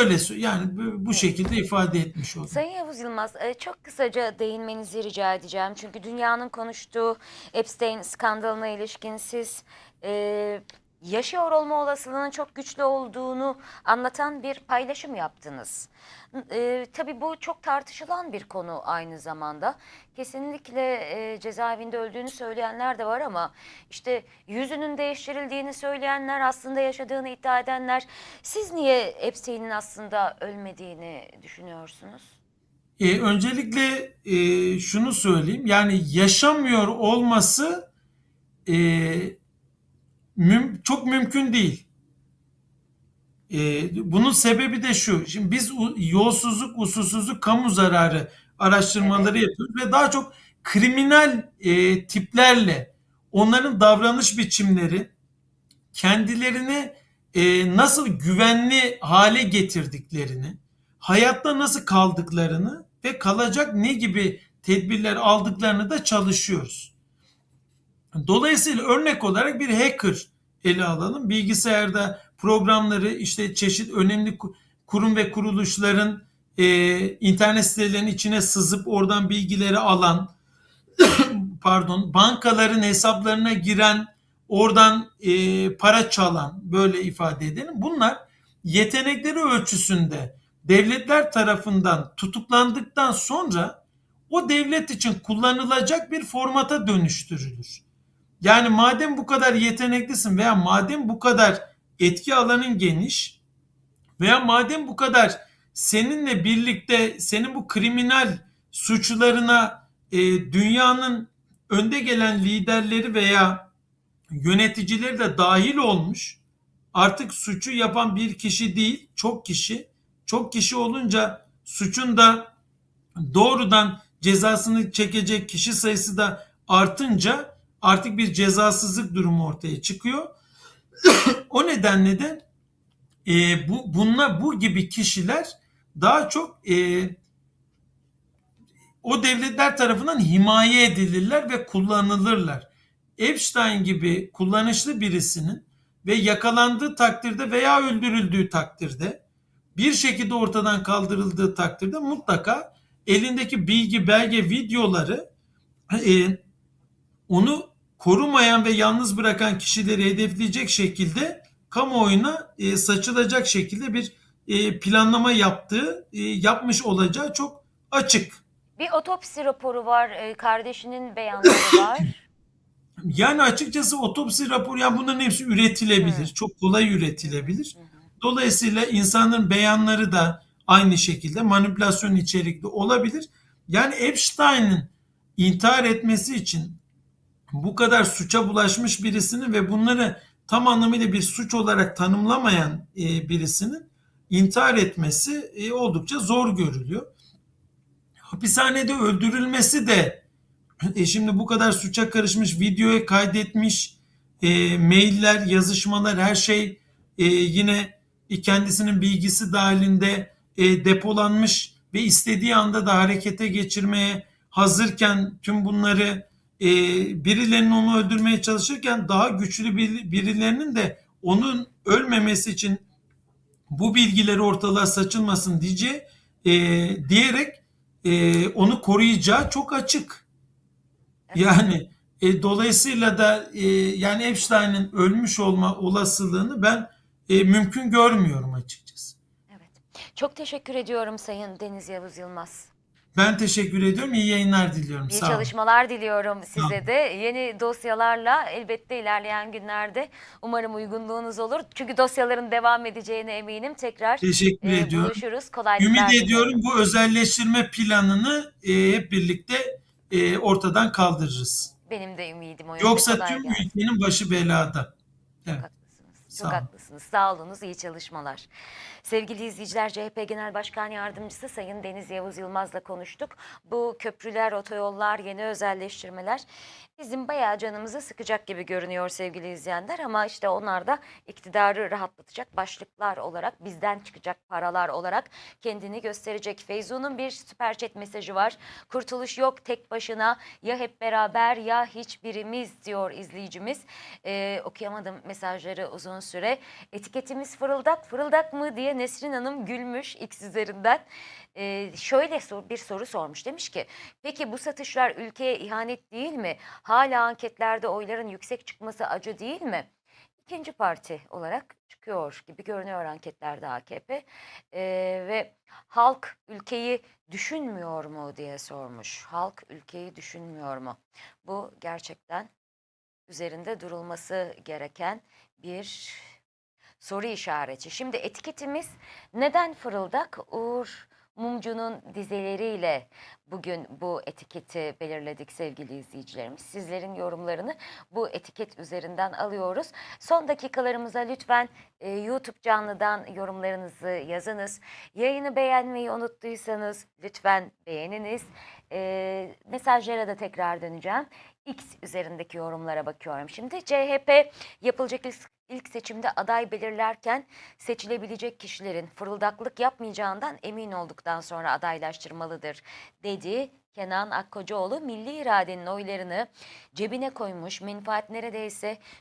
Böyle yani bu, bu şekilde ifade etmiş oldum. Sayın Yavuz Yılmaz, e, çok kısaca değinmenizi rica edeceğim. Çünkü dünyanın konuştuğu Epstein skandalına ilişkin siz e, yaşıyor olma olasılığının çok güçlü olduğunu anlatan bir paylaşım yaptınız. E, tabii bu çok tartışılan bir konu aynı zamanda. Kesinlikle e, cezaevinde öldüğünü söyleyenler de var ama işte yüzünün değiştirildiğini söyleyenler, aslında yaşadığını iddia edenler. Siz niye Epstein'in aslında ölmediğini düşünüyorsunuz? E, öncelikle e, şunu söyleyeyim. Yani yaşamıyor olması e, müm- çok mümkün değil. E, bunun sebebi de şu. Şimdi biz yolsuzluk, usulsüzlük, kamu zararı araştırmaları yapıyoruz ve daha çok kriminal e, tiplerle onların davranış biçimleri kendilerini e, nasıl güvenli hale getirdiklerini, hayatta nasıl kaldıklarını ve kalacak ne gibi tedbirler aldıklarını da çalışıyoruz. Dolayısıyla örnek olarak bir hacker ele alalım. Bilgisayarda programları işte çeşit önemli ku- kurum ve kuruluşların e, internet sitelerinin içine sızıp oradan bilgileri alan, pardon, bankaların hesaplarına giren, oradan e, para çalan, böyle ifade edelim. Bunlar yetenekleri ölçüsünde devletler tarafından tutuklandıktan sonra o devlet için kullanılacak bir formata dönüştürülür. Yani madem bu kadar yeteneklisin veya madem bu kadar etki alanın geniş veya madem bu kadar seninle birlikte senin bu kriminal suçlarına e, dünyanın önde gelen liderleri veya yöneticileri de dahil olmuş. Artık suçu yapan bir kişi değil, çok kişi. Çok kişi olunca suçun da doğrudan cezasını çekecek kişi sayısı da artınca artık bir cezasızlık durumu ortaya çıkıyor. o nedenle de e, bu bunlar bu gibi kişiler daha çok e, o devletler tarafından himaye edilirler ve kullanılırlar. Epstein gibi kullanışlı birisinin ve yakalandığı takdirde veya öldürüldüğü takdirde bir şekilde ortadan kaldırıldığı takdirde mutlaka elindeki bilgi, belge, videoları e, onu korumayan ve yalnız bırakan kişileri hedefleyecek şekilde kamuoyuna e, saçılacak şekilde bir e, planlama yaptığı, e, yapmış olacağı çok açık. Bir otopsi raporu var, e, kardeşinin beyanları var. Yani açıkçası otopsi raporu yani bunların hepsi üretilebilir. Çok kolay üretilebilir. Dolayısıyla insanların beyanları da aynı şekilde manipülasyon içerikli olabilir. Yani Epstein'in intihar etmesi için bu kadar suça bulaşmış birisinin ve bunları tam anlamıyla bir suç olarak tanımlamayan e, birisinin intihar etmesi e, oldukça zor görülüyor. Hapishanede öldürülmesi de e şimdi bu kadar suça karışmış, videoya kaydetmiş, e, mailler, yazışmalar her şey e, yine kendisinin bilgisi dahilinde e, depolanmış ve istediği anda da harekete geçirmeye hazırken tüm bunları e, birilerinin onu öldürmeye çalışırken daha güçlü bir, birilerinin de onun ölmemesi için bu bilgileri ortalığa saçılmasın diye e, diyerek e, onu koruyacağı çok açık. Yani e, dolayısıyla da e, yani Epstein'in ölmüş olma olasılığını ben e, mümkün görmüyorum açıkçası. Evet. Çok teşekkür ediyorum Sayın Deniz Yavuz Yılmaz. Ben teşekkür ediyorum. İyi yayınlar diliyorum. İyi Sağ olun. çalışmalar diliyorum size de. Yeni dosyalarla elbette ilerleyen günlerde umarım uygunluğunuz olur. Çünkü dosyaların devam edeceğine eminim. Tekrar Teşekkür e, ediyorum. buluşuruz. Kolaylıklar Ümit diliyorum. ediyorum bu özelleştirme planını e, hep birlikte e, ortadan kaldırırız. Benim de ümidim o yönde. Yoksa Kolay tüm gelsin. ülkenin başı belada. Evet. Sağ Çok haklısınız. Sağ olunuz. İyi çalışmalar. Sevgili izleyiciler, CHP Genel Başkan Yardımcısı Sayın Deniz Yavuz Yılmaz'la konuştuk. Bu köprüler, otoyollar, yeni özelleştirmeler bizim bayağı canımızı sıkacak gibi görünüyor sevgili izleyenler. Ama işte onlar da iktidarı rahatlatacak başlıklar olarak, bizden çıkacak paralar olarak kendini gösterecek. Feyzu'nun bir süper chat mesajı var. Kurtuluş yok tek başına ya hep beraber ya hiçbirimiz diyor izleyicimiz. Ee, okuyamadım mesajları uzun süre. Etiketimiz fırıldak fırıldak mı diye Nesrin Hanım gülmüş X üzerinden. Ee, şöyle sor- bir soru sormuş. Demiş ki peki bu satışlar ülkeye ihanet değil mi? Hala anketlerde oyların yüksek çıkması acı değil mi? İkinci parti olarak çıkıyor gibi görünüyor anketlerde AKP. Ee, ve halk ülkeyi düşünmüyor mu diye sormuş. Halk ülkeyi düşünmüyor mu? Bu gerçekten üzerinde durulması gereken bir soru işareti. Şimdi etiketimiz neden fırıldak? Uğur Mumcu'nun dizeleriyle bugün bu etiketi belirledik sevgili izleyicilerimiz. Sizlerin yorumlarını bu etiket üzerinden alıyoruz. Son dakikalarımıza lütfen e, YouTube canlıdan yorumlarınızı yazınız. Yayını beğenmeyi unuttuysanız lütfen beğeniniz. E, mesajlara da tekrar döneceğim. X üzerindeki yorumlara bakıyorum. Şimdi CHP yapılacak ilk, seçimde aday belirlerken seçilebilecek kişilerin fırıldaklık yapmayacağından emin olduktan sonra adaylaştırmalıdır dedi. Kenan Akkocaoğlu milli iradenin oylarını cebine koymuş, menfaat neredeyse